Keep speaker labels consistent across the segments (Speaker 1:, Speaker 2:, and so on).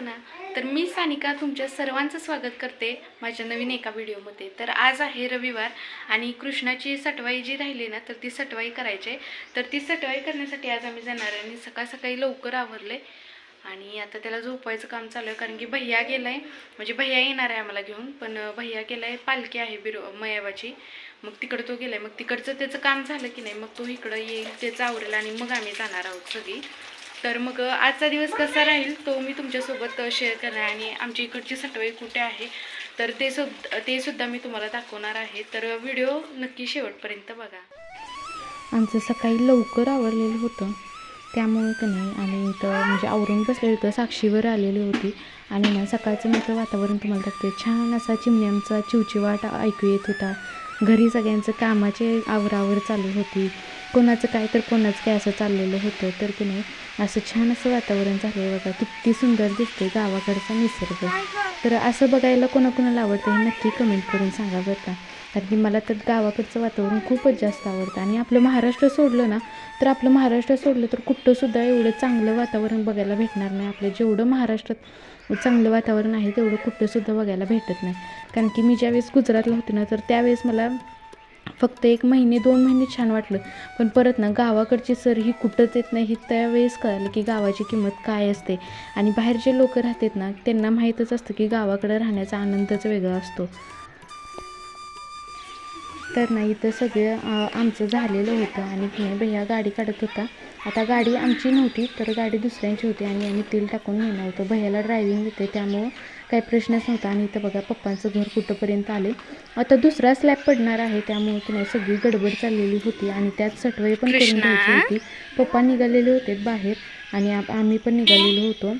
Speaker 1: ना तर मी सानिका तुमच्या सर्वांचं स्वागत करते माझ्या नवीन एका व्हिडिओमध्ये. तर आज आहे रविवार आणि कृष्णाची सटवाई जी राहिली ना तर ती सटवाई करायची आहे. तर ती सटवाई करण्यासाठी आज आम्ही जाणार आहे आणि सकाळ सकाळी लवकर आवरले आणि आता त्याला झोपायचं काम चालू आहे कारण की भैया गेलाय. म्हणजे भैया येणार आहे आम्हाला घेऊन पण भैया गेलाय पालखी आहे बिरो मयावाची. मग तिकडं तो गेला आहे मग तिकडचं त्याचं काम झालं की नाही मग तो इकडं येईल त्याचं आवरेल आणि मग आम्ही जाणार आहोत सगळी. तर मग आजचा दिवस कसा राहील तो मी तुमच्यासोबत शेअर करणार आहे. आणि आमची इकडची सटवाई कुठे आहे तर ते सुद् ते सुद्धा मी तुम्हाला दाखवणार आहे. तर व्हिडिओ नक्की शेवटपर्यंत बघा.
Speaker 2: आमचं सकाळी लवकर आवडलेलं होतं. त्यामुळे का नाही आम्ही इथं म्हणजे आवरून बसलेलं होतं साक्षीवर आलेली होती. आणि ना सकाळचं मोठं वातावरण तुम्हाला दाखते छान असा चिमण्यांचा चिवचिवाट ऐकू येत होता. घरी सगळ्यांचं कामाचे आवरावर चालू होती. कोणाचं काय तर कोणाचं काय असं चाललेलं होतं तर की नाही असं छान असं वातावरण झालं आहे बघा. किती सुंदर दिसते गावाकडचा निसर्ग. तर असं बघायला कोणाकोणाला आवडतं हे नक्की कमेंट करून सांगा बरं का. कारण की मला तर गावाकडचं वातावरण खूपच जास्त आवडतं. आणि आपलं महाराष्ट्र सोडलं ना तर आपलं महाराष्ट्र सोडलं तर कुठंसुद्धा एवढं चांगलं वातावरण बघायला भेटणार नाही. आपलं जेवढं महाराष्ट्रात चांगलं वातावरण आहे तेवढं कुठंसुद्धा बघायला भेटत नाही. कारण की मी ज्यावेळेस गुजरातला होते ना तर त्यावेळेस मला फक्त एक महिने दोन महिने छान वाटलं. पण परत ना गावाकडची सर ही कुठंच येत नाही हे त्यावेळेस कळालं की गावाची किंमत काय असते. आणि बाहेर जे लोक राहतात ना त्यांना माहीतच असतं की गावाकडे राहण्याचा आनंदच वेगळा असतो. तर ना इथं सगळं आमचं झालेलं होतं आणि की नाही भैया गाडी काढत होता. आता गाडी आमची नव्हती तर गाडी दुसऱ्यांची होती आणि आम्ही तेल टाकून नेणार होतो. भैयाला ड्रायव्हिंग येते त्यामुळं काही प्रश्नच नव्हता. आणि इथं बघा पप्पांचं घर कुठंपर्यंत आले आता दुसरा स्लॅब पडणार आहे त्यामुळे की नाही सगळी गडबड चाललेली होती आणि त्यात सटवाई पण करून. घ्यायची होती. पप्पा निघालेले होते बाहेर आणि आम्ही पण निघालेलो होतो.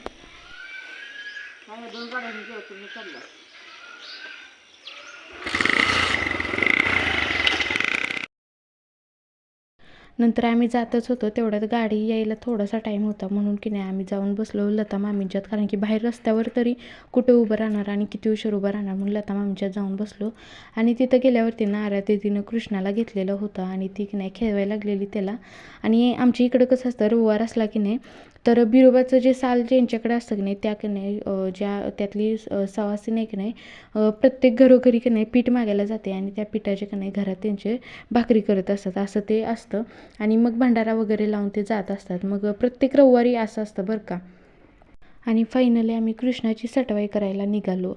Speaker 2: नंतर आम्ही जातच होतो तेवढ्यात गाडी यायला थोडासा टाईम होता. म्हणून की नाही आम्ही जाऊन बसलो लता मामींच्यात. कारण की बाहेर रस्त्यावर तरी कुठे उभं राहणार आणि किती उशीर उभं राहणार म्हणून लता मामींच्यात जाऊन बसलो. आणि तिथं गेल्यावरती ना आर्या तिनं कृष्णाला घेतलेलं होतं आणि ती की नाही खेळवायला लागलेली त्याला. आणि आमच्या इकडं कसं असतं रविवार असला की नाही तर बिरोबाचं जे साल ज्यांच्याकडे असतं की नाही त्या की नाही ज्या त्यातली अं, सवासीन आहे की नाही प्रत्येक घरोघरी की नाही पीठ मागायला जाते आणि त्या पिठाचे की नाही घरात त्यांचे भाकरी करत असतात असं ते असतं. आणि मग भंडारा वगैरे लावून ते जात असतात. मग प्रत्येक रविवारी असं असतं बरं का. आणि फायनली आम्ही कृष्णाची सटवाई करायला निघालो.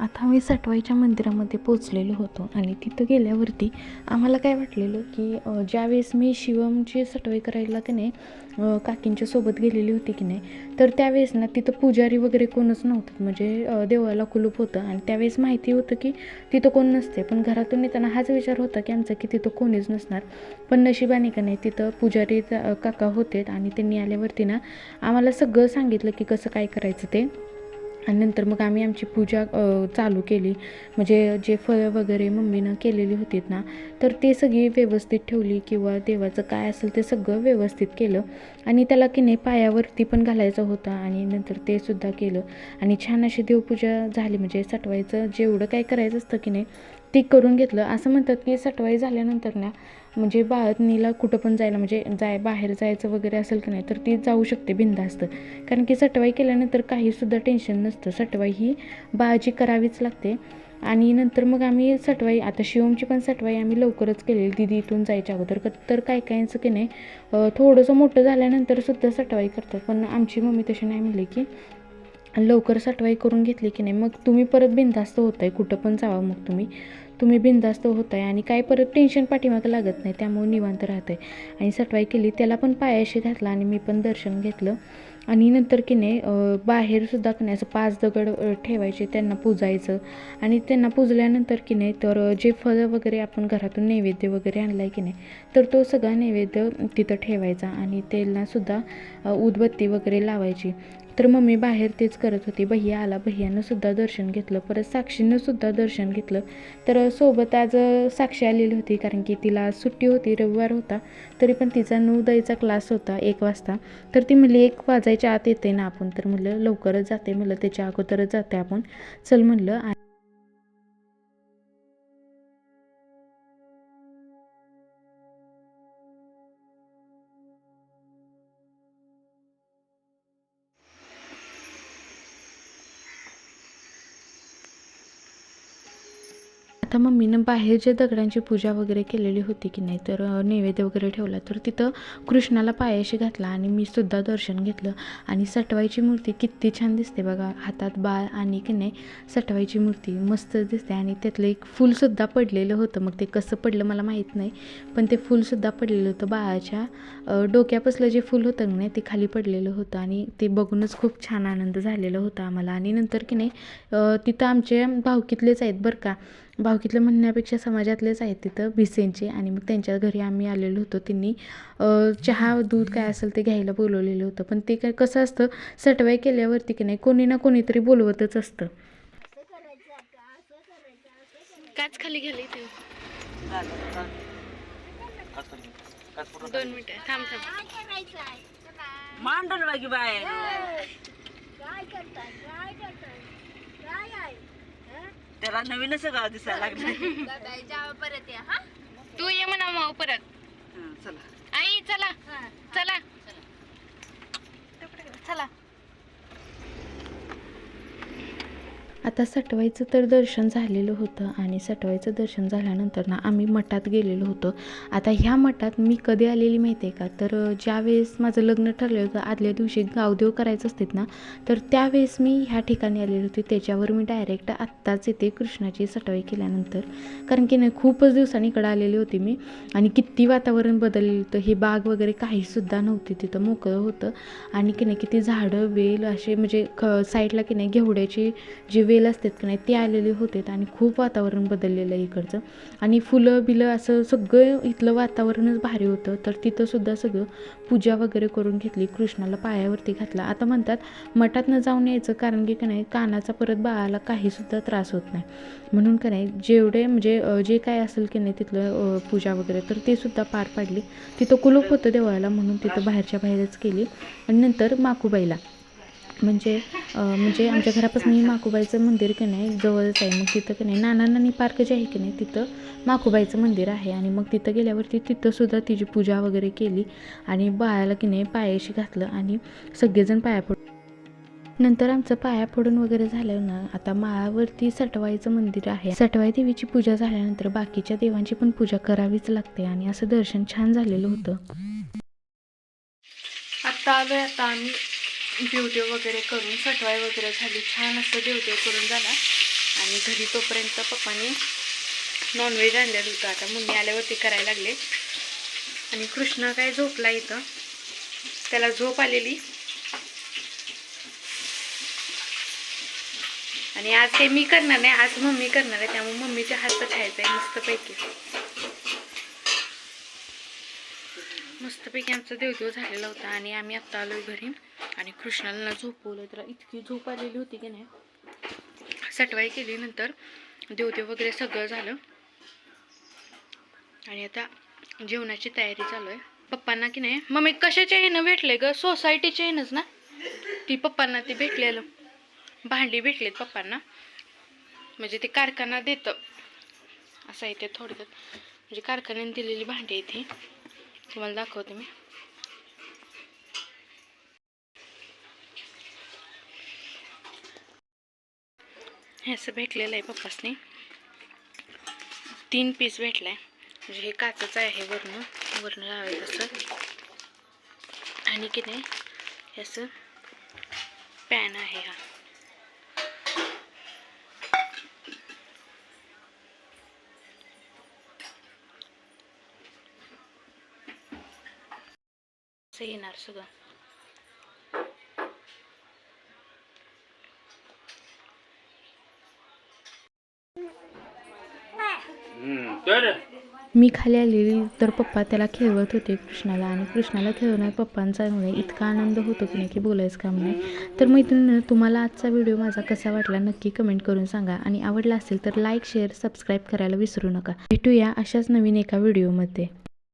Speaker 2: आता आम्ही सटवाईच्या मंदिरामध्ये पोचलेलो होतो आणि तिथं गेल्यावरती आम्हाला काय वाटलेलं की ज्यावेळेस मी शिवमची सटवाई करायला की नाही काकींच्या सोबत गेलेली होती की नाही तर त्यावेळेस ना तिथं पुजारी वगैरे कोणच नव्हतं. म्हणजे देवाला कुलूप होतं आणि त्यावेळेस माहिती होतं की तिथं कोण नसते. पण घरातून येताना हाच विचार होता की आमचा की तिथं कोणीच नसणार. पण नशिबाने का नाही तिथं पुजारी काका होते आणि त्यांनी आल्यावरती ना आम्हाला सगळं सांगितलं की कसं काय करायचं ते. आणि नंतर मग आम्ही आमची पूजा चालू केली. म्हणजे जे फळं वगैरे मम्मीनं केलेली होती ना तर ते सगळी व्यवस्थित ठेवली किंवा देवाचं काय असेल ते सगळं व्यवस्थित केलं. आणि त्याला की नाही पायावरती पण घालायचं होतं आणि नंतर ते सुद्धा केलं. आणि छान अशी देवपूजा झाली. म्हणजे सटवायचं जेवढं काय करायचं असतं की नाही ते करून घेतलं. असं म्हणतात की सटवाई झाल्यानंतर ना म्हणजे बाळतनीला कुठं पण जायला म्हणजे जाय बाहेर जायचं वगैरे असेल की नाही तर ती जाऊ शकते बिंदास्त कारण की सटवाई केल्यानंतर काहीसुद्धा टेन्शन नसतं. सटवाई ही बाळाची करावीच लागते. आणि नंतर मग आम्ही सटवाई आता शिवमची पण सटवाई आम्ही लवकरच केलेली. दिदी इथून जायच्या अगोदर. क- तर काय कायचं की नाही थोडंसं मोठं झाल्यानंतर सुद्धा सटवाई करतात. पण आमची मम्मी तशी नाही म्हणली की लवकर साठवाई करून घेतली की नाही मग तुम्ही परत बिनधास्त होत आहे कुठं पण जावा मग तुम्ही. तुम्ही बिनधास्त होत आहे आणि काय परत टेन्शन पाठीमागं लागत नाही त्यामुळे निवांत राहत आहे आणि सटवाई केली त्याला पण पायाशी घातला आणि मी पण दर्शन घेतलं. आणि नंतर की नाही बाहेरसुद्धा की नाही असं पाच दगड ठेवायचे त्यांना पूजायचं. आणि त्यांना पूजल्यानंतर की नाही तर जे फळं वगैरे आपण घरातून नैवेद्य वगैरे आणला आहे की नाही तर तो सगळा नैवेद्य तिथं ठेवायचा. आणि त्यांनासुद्धा उदबत्ती वगैरे लावायची. तर मम्मी बाहेर तेच करत होती. भैया आला. भैयानं सुद्धा दर्शन घेतलं. परत साक्षीनं सुद्धा दर्शन घेतलं. तर सोबत आज साक्षी आलेली होती कारण की तिला सुट्टी होती रविवार होता. तरी पण तिचा नऊदयचा क्लास होता एक वाजता. तर ती म्हणली एक वाजायच्या आत येते ना आपण. तर म्हणलं लवकरच जाते. म्हणलं त्याच्या अगोदरच जाते आपण. चल म्हणलं आता मम्मीनं बाहेर जे दगडांची पूजा वगैरे केलेली होती की नाही तर नैवेद्य वगैरे ठेवला. तर तिथं कृष्णाला पायाशी घातला आणि मी सुद्धा दर्शन घेतलं. आणि सटवाईची मूर्ती किती छान दिसते बघा. हातात बाळ आणि की नाही सटवाईची मूर्ती मस्त दिसते. आणि त्यातलं एक फूलसुद्धा पडलेलं होतं. मग ते कसं पडलं मला माहीत नाही पण ते फूलसुद्धा पडलेलं होतं. बाळाच्या डोक्यापासलं जे फूल होतं की नाही ते खाली पडलेलं होतं. आणि ते बघूनच खूप छान आनंद झालेला होता आम्हाला. आणि नंतर की नाही तिथं आमचे भावकीतलेच आहेत बरं का. भावकीतले म्हणण्यापेक्षा समाजातलेच आहेत तिथं भिसेंचे आणि मग त्यांच्या घरी आम्ही आलेलो होतो. त्यांनी चहा दूध काय असेल ते घ्यायला बोलवलेलं होतं. पण ते काय कसं असतं सटवाई केल्यावरती की नाही कोणी ना कोणीतरी बोलवतच असतं.
Speaker 1: काच खाली गेली ते दोन मिनिटं थांब थांब.
Speaker 3: मांडल बाकी बाय त्याला नवीनच गाव दिसायला लागलं
Speaker 1: तू ये म्हणा मग परत.
Speaker 3: हं, चला.
Speaker 1: आई चला. चला. चला.
Speaker 2: आता सटवायचं तर दर्शन झालेलं होतं आणि सटवायचं दर्शन झाल्यानंतर ना आम्ही मठात गेलेलो होतो. आता ह्या मठात मी कधी आलेली माहिती आहे का? तर ज्यावेळेस माझं लग्न ठरलं होतं आदल्या दिवशी गावदेव करायचं असतात ना तर त्यावेळेस मी ह्या ठिकाणी आलेली होती. त्याच्यावर मी डायरेक्ट आत्ताच येते कृष्णाची सटवाई केल्यानंतर. कारण की नाही खूपच दिवसांनी इकडं आलेली होती मी आणि किती वातावरण बदललेलं होतं. हे बाग वगैरे काहीसुद्धा नव्हती तिथं मोकळं होतं. आणि की नाही किती झाडं वेल असे म्हणजे ख साईडला की नाही घेवड्याची जी वेल असतात की नाही ते आलेले होते आणि खूप वातावरण बदललेलं आहे इकडचं. आणि फुलं बिलं असं सगळं इथलं वातावरणच भारी होतं. तर तिथंसुद्धा सगळं पूजा वगैरे करून घेतली कृष्णाला पायावरती घातला. आता म्हणतात मठात न जाऊन यायचं कारण की का नाही कानाचा परत बाळाला काहीसुद्धा त्रास होत नाही. म्हणून का नाही जेवढे म्हणजे जे काय असेल की नाही तिथलं पूजा वगैरे तर ते सुद्धा पार पाडली. तिथं कुलूप होतं देवळाला म्हणून तिथं बाहेरच्या बाहेरच केली. आणि नंतर माकूबाईला. म्हणजे म्हणजे आमच्या घरापासून मी माकूबाईचं मंदिर की नाही जवळच आहे. मग तिथं की नाही नाना नानी पार्क जे आहे की नाही तिथं माकूबाईचं मंदिर आहे. आणि मग तिथं गेल्यावरती तिथंसुद्धा तिची पूजा वगैरे केली आणि बाळाला की नाही पायाशी घातलं आणि सगळेजण पाया पड नंतर आमचं पाया फोडून वगैरे झालं ना आता माळावरती सटवाईचं मंदिर आहे. सटवाई देवीची पूजा झाल्यानंतर बाकीच्या देवांची पण पूजा करावीच लागते आणि असं दर्शन छान झालेलं होतं.
Speaker 1: आता आलोय आता आम्ही देवदेव वगैरे करून सटवाई वगैरे झाली. छान असं देवदेव करून झाला. आणि घरी तोपर्यंत पप्पाने नॉनव्हेज आणलेलं होतं. आता मम्मी आल्यावरती करायला लागले. आणि कृष्ण काय झोपला इथं. त्याला झोप आलेली. आणि आज काही मी करणार नाही. आज मम्मी करणार आहे. त्यामुळे मम्मीच्या हातचं खायचं आहे मस्तपैकी. मस्तपैकी आमचा देवदेव झालेला होता आणि आम्ही आत्ता आलो घरी. आणि कृष्णाला झोपवलं तर इतकी झोप आलेली होती की नाही. सटवाई केली नंतर. देवदेव वगैरे सगळं झालं. आणि आता जेवणाची तयारी चालू आहे पप्पांना की नाही. मम्मी कशाच्या येणं भेटले ग? सोसायटीच्या येणंच ना? ती पप्पांना ते भेटलेलं. भांडी भेटलेत पप्पांना. म्हणजे ते कारखाना देतं. असं आहे ते थोडक्यात. म्हणजे कारखान्याने दिलेली भांडी आहे ती. तुम्हाला दाखवते मी. हे असं भेटलेलं आहे पप्पासनी. तीन पीस भेटलाय म्हणजे हे काचच आहे वरनं वरनं लावायचं असं आणि की नाही हे असं पॅन आहे हा. असं येणार सगळं.
Speaker 2: मी खाली आलेली तर पप्पा त्याला खेळवत होते कृष्णाला आणि कृष्णाला खेळवण्यात पप्पांचा म्हणजे इतका आनंद होतो की नाही की बोलायचं काम नाही. तर मैत्रिणी तुम्हाला आजचा व्हिडिओ माझा कसा वाटला नक्की कमेंट करून सांगा आणि आवडला असेल तर लाईक शेअर सबस्क्राईब करायला विसरू नका. भेटूया अशाच नवीन एका व्हिडिओमध्ये.